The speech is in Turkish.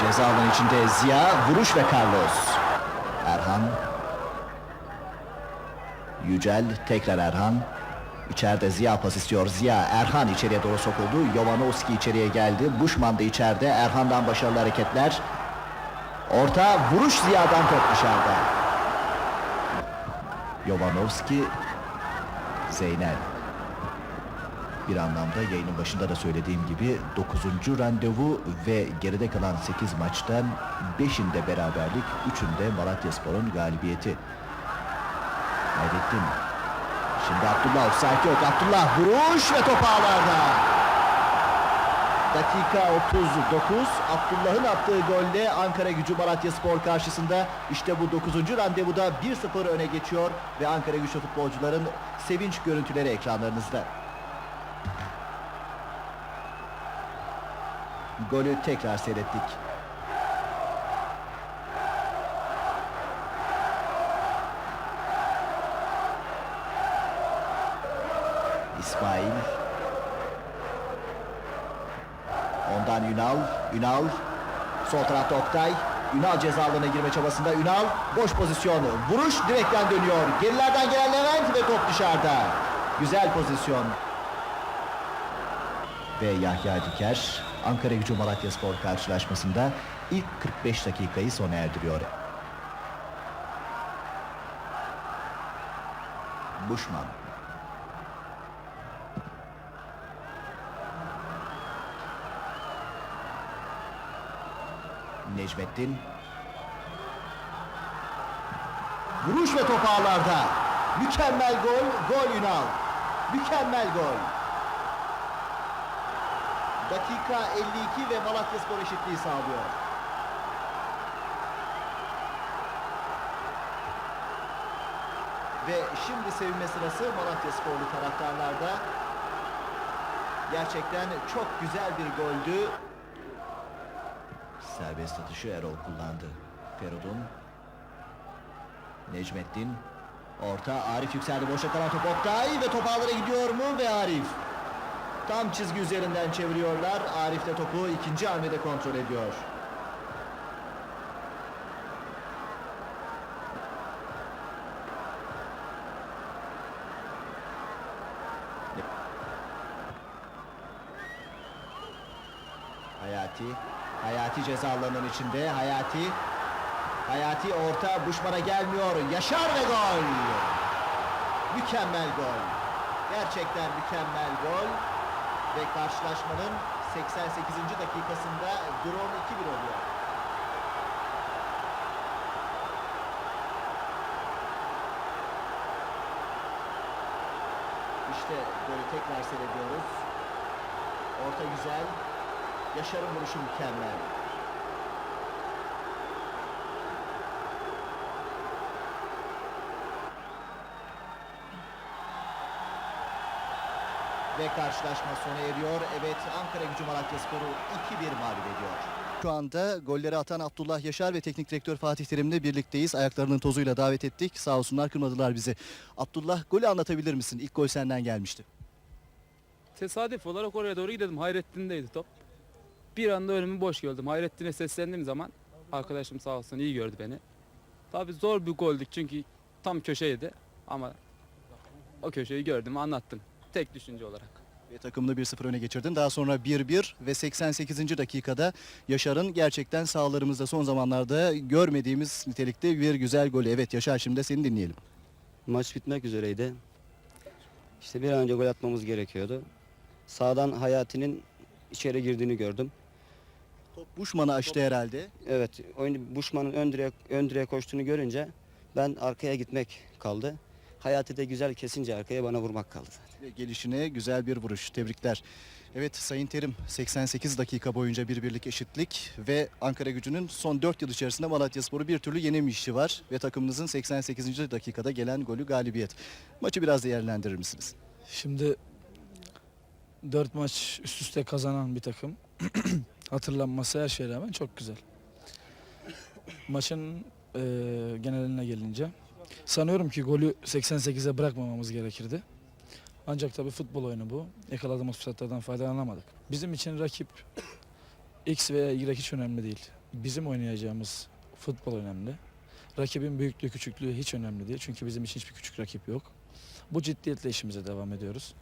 Ceza alanı içinde Ziya, vuruş ve Carlos. Erhan. Yücel, tekrar Erhan. İçeride Ziya pas istiyor. Ziya, Erhan içeriye doğru sokuldu. Jovanovski içeriye geldi. Buşman da içeride. Erhan'dan başarılı hareketler. Orta, vuruş Ziya'dan top dışarıda. Jovanovski, Zeynel. Bir anlamda yayının başında da söylediğim gibi 9. randevu ve geride kalan 8 maçtan 5'inde beraberlik, 3'ünde Malatyaspor'un galibiyeti. Hayrettin. Şimdi Abdullah offside yok. Abdullah vuruş ve top ağlarda. Dakika 39 Abdullah'ın attığı golle Ankara gücü Malatyaspor karşısında işte bu 9. randevuda 1-0 öne geçiyor ve Ankara güçlü futbolcuların sevinç görüntüleri ekranlarınızda. Golü tekrar seyrettik. İsmail. Ondan Ünal. Ünal. Sol tarafta Oktay. Ünal ceza alanına girme çabasında. Ünal boş pozisyon. Vuruş direkten dönüyor. Gerilerden gelen Levent ve top dışarıda. Güzel pozisyon. Ve Yahya Diker Ankara Gücü Malatyaspor karşılaşmasında ilk 45 dakikayı sona erdiriyor. Buşman. Necmettin. Vuruş ve top ağlarda. Mükemmel gol, gol Ünal. Mükemmel gol. Dakika 52 ve Malatyaspor eşitliği sağlıyor. Ve şimdi sevinme sırası Malatyasporlu taraftarlarda. Gerçekten çok güzel bir goldü. Serbest atışı Erol kullandı. Feridun. Necmettin. Orta Arif yükseldi. Boşa kalan top Oktay ve top ağlara gidiyor mu? Ve Arif. Tam çizgi üzerinden çeviriyorlar. Arif de topu ikinci hamlede kontrol ediyor. Hayati. Hayati ceza alanının içinde. Hayati. Hayati orta Buşman'a gelmiyor. Yaşar ve gol. Mükemmel gol. Gerçekten mükemmel gol. Ve karşılaşmanın 88. dakikasında durum 2-1 oluyor. İşte golü tekrar seyrediyoruz. Orta güzel. Yaşar'ın vuruşu mükemmel. Ve karşılaşma sona eriyor. Evet Ankara gücü Malatyaspor'u 2-1 mağlup ediyor. Şu anda golleri atan Abdullah Yaşar ve teknik direktör Fatih Terim'le birlikteyiz. Ayaklarının tozuyla davet ettik. Sağ olsunlar kırmadılar bizi. Abdullah golü anlatabilir misin? İlk gol senden gelmişti. Tesadüf olarak oraya doğru gidelim. Hayrettin'deydi top. Bir anda önümü boş gördüm. Hayrettin'e seslendiğim zaman arkadaşım sağ olsun iyi gördü beni. Tabii zor bir goldü çünkü tam köşeydi ama o köşeyi gördüm anlattım. Tek düşünce olarak. Ve takımını 1-0 öne geçirdin. Daha sonra 1-1 ve 88. dakikada Yaşar'ın gerçekten sahalarımızda son zamanlarda görmediğimiz nitelikte bir güzel golü. Evet Yaşar şimdi de seni dinleyelim. Maç bitmek üzereydi. İşte bir an önce gol atmamız gerekiyordu. Sağdan Hayati'nin içeri girdiğini gördüm. Top Buşman'ı açtı herhalde. Evet, oyun Buşman'ın ön direğe, ön direğe koştuğunu görünce ben arkaya gitmek kaldı. Hayati de güzel kesince arkaya bana vurmak kaldı. Ve gelişine güzel bir vuruş. Tebrikler. Evet Sayın Terim 88 dakika boyunca bir birlik eşitlik ve Ankara gücünün son 4 yıl içerisinde Malatyaspor'u bir türlü yenemişi var ve takımınızın 88. dakikada gelen golü galibiyet. Maçı biraz değerlendirir misiniz? Şimdi 4 maç üst üste kazanan bir takım. Hatırlanması her şeye rağmen çok güzel. Maçın e, geneline gelince sanıyorum ki golü 88'e bırakmamamız gerekirdi. Ancak tabii futbol oyunu bu. Yakaladığımız fırsatlardan faydalanamadık. Bizim için rakip X veya Y hiç önemli değil. bizim oynayacağımız futbol önemli. Rakibin büyüklüğü küçüklüğü hiç önemli değil. Çünkü bizim için hiçbir küçük rakip yok. Bu ciddiyetle işimize devam ediyoruz.